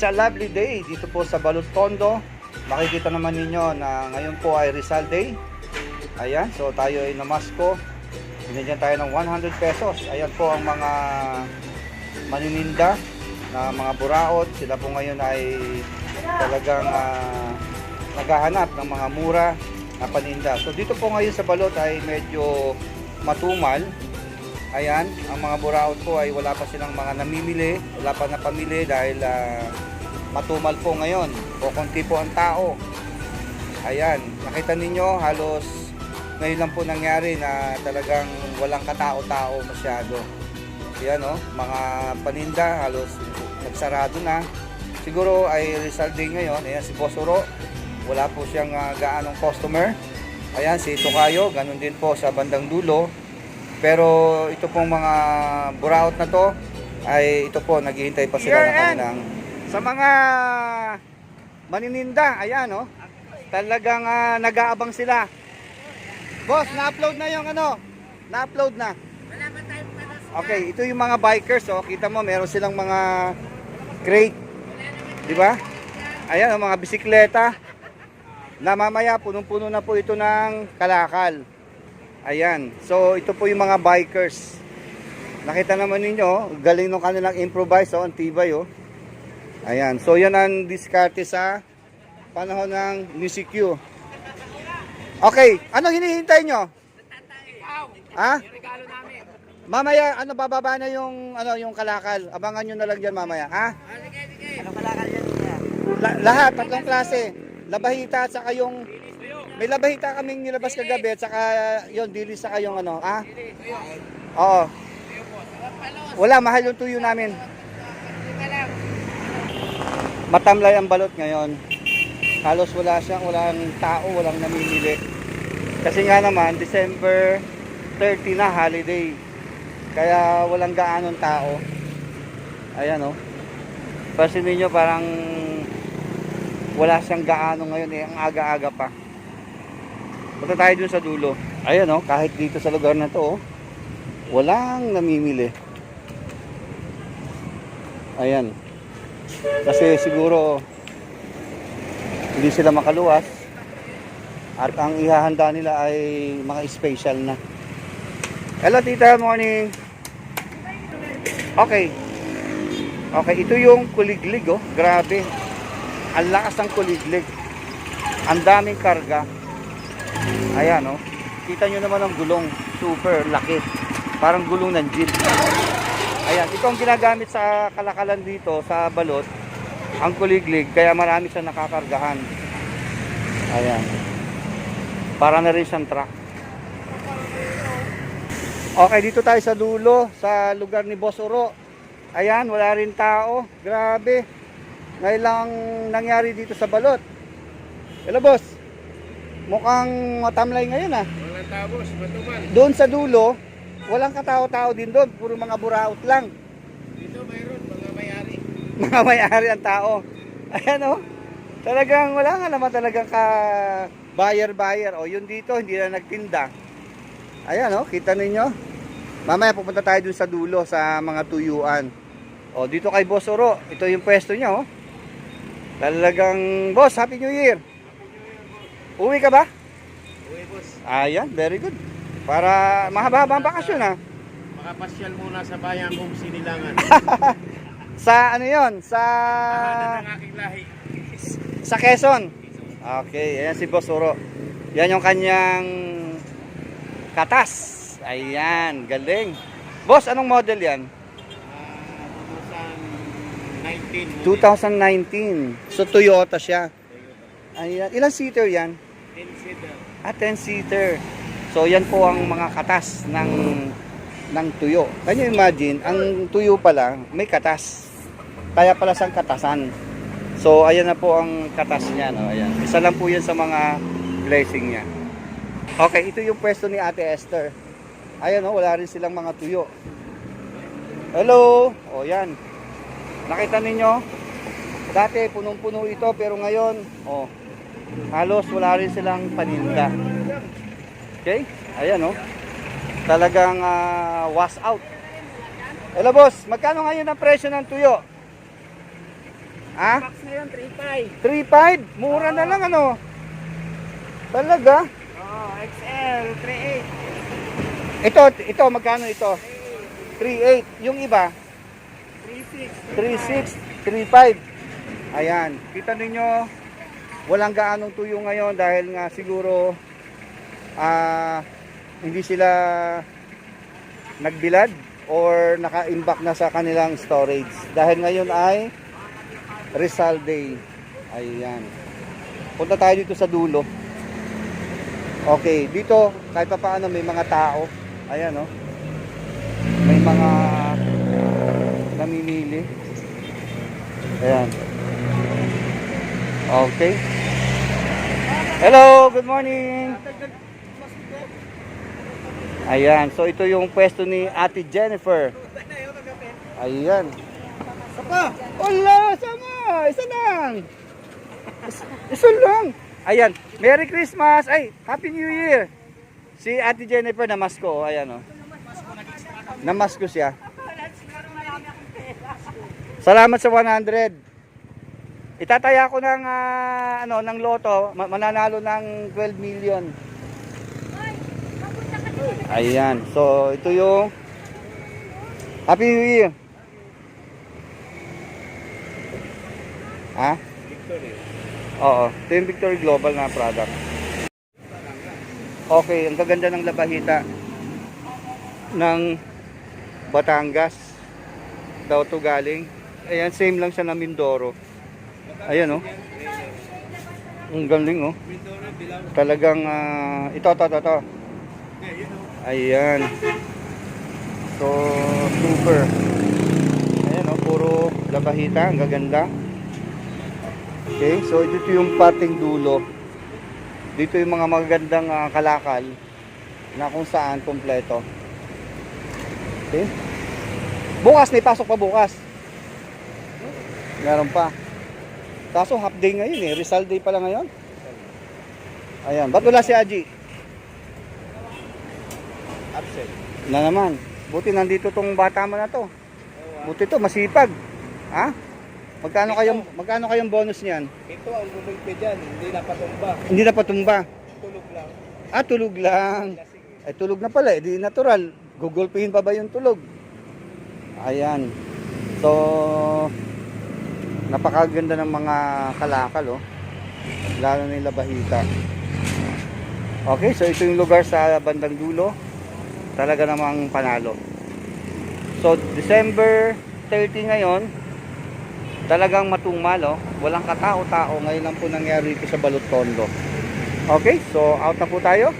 It's a lovely day dito po sa Balot Tondo. Makikita naman ninyo na ngayon po ay Rizal Day. Ayan, so tayo ay namasko. Binigyan tayo ng 100 pesos. Ayan po ang mga manininda na mga buraot. Sila po ngayon ay talagang ah, naghahanap ng mga mura na paninda. So dito po ngayon sa Balot ay medyo matumal. Ayan, ang mga buraot po ay wala pa silang mga namimili, wala pa napamili dahil ah, matumal po ngayon o konti po ang tao. Ayan, nakita ninyo halos ngayon lang po nangyari na talagang walang katao-tao masyado. Ayan oh, mga paninda halos nagsarado na. Siguro ay Rizal Day ngayon. Ayan si Bosoro, wala po siyang ah, gaanong customer. Ayan si Tokayo, ganun din po sa bandang dulo. Pero ito pong mga buraot na to ay ito po naghihintay pa sila ng kanilang sa mga manininda. Ayan oh. Talagang ah, nag-aabang sila. Boss, na-upload na yung ano? Na-upload na. Okay, ito yung mga bikers oh. Kita mo meron silang mga crate. 'Di ba? Ayan, ang mga bisikleta. Na mamaya punong-puno na po ito ng kalakal. Ayan. So, ito po yung mga bikers. Nakita naman ninyo, galing nung kanilang improvise, oh, ang tibay, oh. Ayan. So, yan ang diskarte sa panahon ng Nisikyu. Okay. Ano hinihintay nyo? Ha? Mamaya, ano, bababa na yung, ano, yung kalakal. Abangan nyo na lang dyan mamaya, ha? Ano kalakal yan? La- lahat, tatlong klase. Labahita at saka yung may labahita kaming nilabas kagabi at saka yon dili saka yung ano, ah? Oo. Wala, mahal yung tuyo namin. Matamlay ang balot ngayon. Halos wala siyang, walang tao, walang namimili. Kasi nga naman, December 30 na holiday. Kaya walang gaanong tao. Ayan oh. Pansin ninyo parang wala siyang gaano ngayon eh, ang aga-aga pa. Punta tayo dun sa dulo. Ayan oh, kahit dito sa lugar na to, oh, walang namimili. Ayan. Kasi siguro hindi sila makaluwas at ang ihahanda nila ay mga special na. Hello tita, morning. Okay. Okay, ito yung kuliglig oh. Grabe. Ang lakas ng kuliglig. Ang daming karga. Ayan oh. Kita nyo naman ang gulong. Super laki. Parang gulong ng jeep. Ayan, ito ang ginagamit sa kalakalan dito sa balot. Ang kuliglig, kaya marami siyang nakakargahan. Ayan. Para na rin siyang truck. Okay, dito tayo sa dulo, sa lugar ni Boss Uro. Ayan, wala rin tao. Grabe. Ngayon lang nangyari dito sa balot. Hello, boss. Mukhang matamlay ngayon ah. Walang tapos, matumal. Doon sa dulo, walang katao-tao din doon. Puro mga buraot lang. Dito mayroon, mga mayari. Mga may-ari ang tao. Ayan oh. Talagang wala nga naman talagang ka buyer-buyer. O yun dito, hindi na nagtinda. Ayan oh, kita ninyo. Mamaya pupunta tayo dun sa dulo sa mga tuyuan. O dito kay Boss Oro, ito yung pwesto niya oh. Talagang, boss, Happy New Year. Uwi ka ba? Uy, boss. Ayan, very good. Para mahaba-haba ang bakasyon ah. Makapasyal muna sa bayan kong sinilangan. Sa ano yon Sa Tahanan ng aking lahi. sa Quezon. Okay, ayan si Boss Oro. Yan yung kanyang katas. Ayan, galing. Boss, anong model yan? Ah, 2019. 2019. So Toyota siya. Ayan, ilang seater yan? 10 seater. Ah, 10 seater. So yan po ang mga katas ng ng tuyo. Can you imagine, ang tuyo pala may katas. Kaya pala siyang katasan. So ayan na po ang katas niya, no. Ayan. Isa lang po 'yan sa mga blessing niya. Okay, ito yung pwesto ni Ate Esther. Ayan, no, wala rin silang mga tuyo. Hello. O yan. Nakita ninyo? Dati punong-puno ito pero ngayon, oh, halos wala rin silang paninda. Okay? Ayan oh. Talagang ah, wash out. Hello boss, magkano ngayon ang presyo ng tuyo? Ah? Box na yun, 3.5. 3.5? Mura na lang ano? Talaga? Oh, XL, 3.8. Ito, ito, magkano ito? 3.8. Yung iba? 3.6. 3.6, 3.5. Ayan, kita ninyo, walang gaanong tuyo ngayon dahil nga siguro ah hindi sila nagbilad or naka-imbak na sa kanilang storage. Dahil ngayon ay Rizal Day. Ayan. Punta tayo dito sa dulo. Okay, dito kahit pa paano may mga tao. Ayan, oh. May mga namimili. Ayan. Okay. Hello, good morning. Ayan, so ito yung pwesto ni Ate Jennifer. Ayan. Sapa! Wala, sama. Isa lang. Is- Isa lang. Ayan, Merry Christmas. Ay, Happy New Year. Si Ate Jennifer namasko. Ayan, oh. Namasko siya. Salamat sa 100. Itataya ko ng ah, ano ng loto, ma- mananalo ng 12 million. Ayan. So, ito yung Happy New Year. Ha? Victory. Oo. Ito yung Victory Global na product. Okay, ang gaganda ng labahita ng Batangas. Daw to galing. Ayan, same lang siya na Mindoro. Ayan oh. Ang galing oh. Talagang ah, ito, ito, ito, ito. Yeah, you know. Ayan. So, super. Ayan oh, puro labahita, ang gaganda. Okay, so dito yung parting dulo. Dito yung mga magagandang ah, kalakal na kung saan kompleto. Okay? Bukas, may pasok pa bukas. Meron pa. Kaso half day ngayon eh. Rizal day pala ngayon. Ayan. Ba't wala si Aji? Absent. Na naman. Buti nandito tong bata mo na to. Buti to, masipag. Ha? Magkano kayong magkano kayong bonus niyan? Ito ang bumulpi dyan, hindi napatumba. Hindi na patumba. Tulog lang. Ah, tulog lang. Ay, tulog na pala. Eh, di natural. Gugulpihin pa ba yung tulog? Ayan. So, napakaganda ng mga kalakal, oh. Lalo na yung labahita. Okay, so ito yung lugar sa bandang dulo. Talaga namang panalo. So, December 30 ngayon, talagang matungmal, oh. Walang katao-tao. Ngayon lang po nangyari ito sa Balot Tondo. Okay, so out na po tayo.